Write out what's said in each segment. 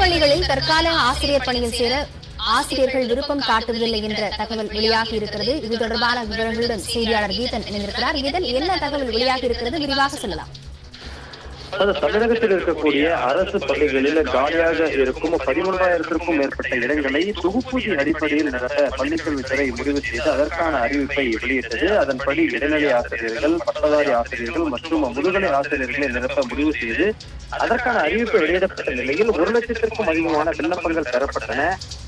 பள்ளிகளில் தற்கால ஆசிரியர் பணியில் சேர ஆசிரியர்கள் விருப்பம் காட்டுவதில்லை என்ற தகவல் வெளியாகி இருக்கிறது. இது தொடர்பான விவரங்களுடன் செய்தியாளர் கீதன் இணைந்திருக்கிறார். கீதன் என்ன தகவல் வெளியாகி இருக்கிறது? விரிவாக சொல்லலாம். தமிழகத்தில் இருக்கக்கூடிய அரசு பள்ளிகளில் காலியாக இருக்கும் பதிமூன்றாயிரத்திற்கும் மேற்பட்ட இடங்களை தொகுப்பூதி அடிப்படையில் நடத்த பள்ளிக்கல்வித்துறை முடிவு செய்து அதற்கான அறிவிப்பை வெளியிட்டது. அதன்படி இடைநிலை ஆசிரியர்கள் பட்டதாரி ஆசிரியர்கள் மற்றும் முதுகலை ஆசிரியர்களை நிரப்ப முடிவு செய்து அதற்கான அறிவிப்பு வெளியிடப்பட்ட நிலையில் ஒரு லட்சத்திற்கும் அதிகமான விண்ணப்பங்கள் பெறப்பட்டன.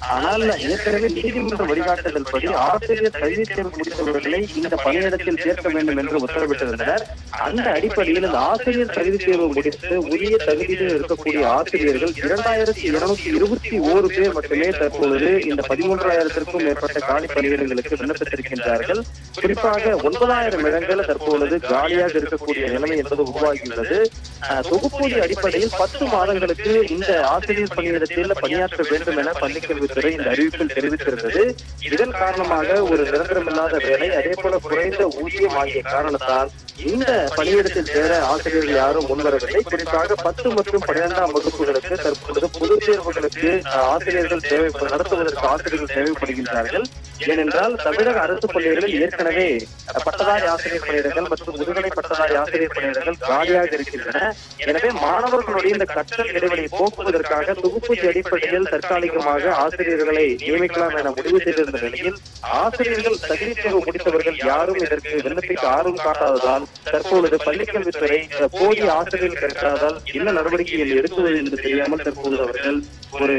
ஆனால் ஏற்கனவே நீதிமன்ற வழிகாட்டுதல் படி ஆசிரியர் கல்வி தேர்வு முடித்தவர்களை இந்த பணியிடத்தில் சேர்க்க வேண்டும் என்று உத்தரவிட்டிருந்தனர். அந்த அடிப்படையில் இந்த ஆசிரியர் தகுதி தேர்வு முடித்து உரிய தகுதியில் இருக்கக்கூடிய ஆசிரியர்கள் இரண்டாயிரத்தி இருநூத்தி இருபத்தி ஓரு பேர் மட்டுமே தற்பொழுது இந்த பதிமூன்றாயிரத்திற்கும் மேற்பட்ட காலி பணியிடங்களுக்கு விண்ணப்பித்திருக்கின்றார்கள். குறிப்பாக ஒன்பதாயிரம் இடங்கள் தற்பொழுது காலியாக இருக்கக்கூடிய நிலைமை என்பது உருவாகியுள்ளது. அஹ், தொகுப்பூதிய அடிப்படையில் பத்து மாதங்களுக்கு இந்த ஆசிரியர் பணியிடத்தில் பணியாற்ற வேண்டும் என பள்ளிக்கல்வித்துறை இந்த அறிவிப்பில் தெரிவித்திருந்தது. இதன் காரணமாக ஒரு நிரந்தரமில்லாத வேலை அதே போல குறைந்த ஊதியம் ஆகிய காரணத்தால் இந்த பணியிடத்தில் சேர ஆசிரியர்கள் யாரும் முன்வரவில்லை. குறிப்பாக பத்து மற்றும் பன்னிரெண்டாம் வகுப்புகளுக்கு தற்பொழுது பொதுத் தேர்வுகளுக்கு ஆசிரியர்கள் தேவை நடத்துவதற்கு ஆசிரியர்கள் தேவைப்படுகின்றார்கள். ஏனென்றால் தமிழக அரசு பள்ளிகளில் ஏற்கனவே பட்டதாரி ஆசிரியர் பணியிடங்கள் மற்றும் முதுகலை பட்டதாரி ஆசிரியர் பணியிடங்கள் காலியாக இருக்கின்றன. எனவே மாணவர்களுடைய இந்த கற்றல் இடைவெளியை போக்குவதற்காக தொகுப்பு அடிப்படையில் தற்காலிகமாக ஆசிரியர்களை நியமிக்கலாம் என முடிவு செய்திருந்த நிலையில் ஆசிரியர்கள் தகுதி தேர்வு முடித்தவர்கள் யாரும் இதற்கு விண்ணப்பிக்க ஆர்வம் காட்டாததால் தற்பொழுது பள்ளிக்கல்வித்துறை போதிய ஆசிரியர்கள் கிடைக்காதால் என்ன நடவடிக்கைகள் எடுப்பது என்று தெரியாமல் தற்போது அவர்கள் ஒரு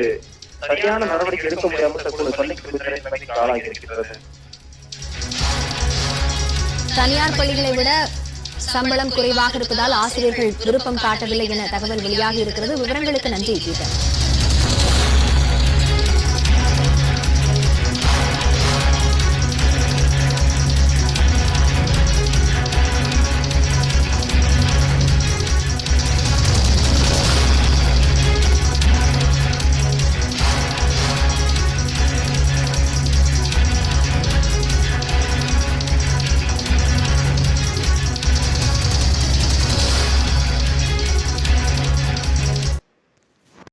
சரியான நடவடிக்கை எடுக்க முடியாமல் தற்போது பள்ளிக்கல்வித்துறை நிலைமைக்கு ஆளாகி இருக்கிறது தனியார் பள்ளிகளை விட சம்பளம் குறைவாக இருப்பதால் ஆசிரியர்கள் விருப்பம் காட்டவில்லை என தகவல் வெளியாகி இருக்கிறது. விவரங்களுக்கு நன்றி கீதன்